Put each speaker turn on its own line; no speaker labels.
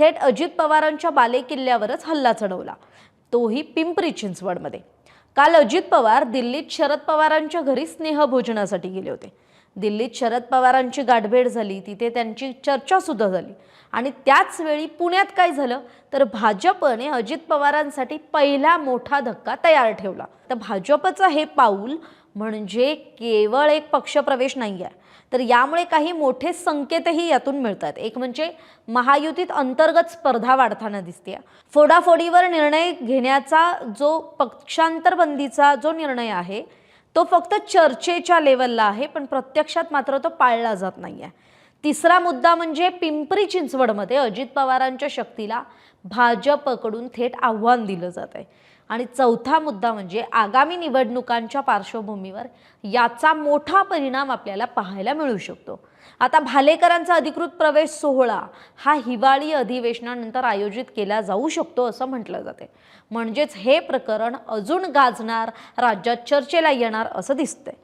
थेट अजित पवारांच्या बालेकिल्ल्यावरच हल्ला चढवला. तोही पिंपरी चिंचवडमध्ये. काल अजित पवार दिल्लीत शरद पवारांच्या घरी स्नेहभोजनासाठी गेले होते. दिल्लीत शरद पवारांची गाठभेट झाली तिथे त्यांची चर्चा सुद्धा झाली. आणि त्याच वेळी पुण्यात काय झालं? तर भाजपने अजित पवारांसाठी पहिला मोठा धक्का तयार ठेवला. तर भाजपचं हे पाऊल म्हणजे केवळ एक पक्षप्रवेश नाही आहे तर यामुळे काही मोठे संकेतही यातून मिळतात. एक म्हणजे महायुतीत अंतर्गत स्पर्धा वाढताना दिसते फोडाफोडीवर निर्णय घेण्याचा जो पक्षांतरबंदीचा जो निर्णय आहे तो फक्त चर्चेच्या लेवलला आहे पण प्रत्यक्षात मात्र तो पाळला जात नाही आहे तिसरा मुद्दा म्हणजे पिंपरी चिंचवडमध्ये अजित पवारांच्या शक्तीला भाजपकडून थेट आव्हान दिलं जात आहे आणि चौथा मुद्दा म्हणजे आगामी निवडणुकांच्या पार्श्वभूमीवर याचा मोठा परिणाम आपल्याला पाहायला मिळू शकतो. आता भालेकरांचा अधिकृत प्रवेश सोहळा हा हिवाळी अधिवेशनानंतर आयोजित केला जाऊ शकतो असं म्हटलं जाते. म्हणजेच हे प्रकरण अजून गाजणार राज्यात चर्चेला येणार असं दिसतंय.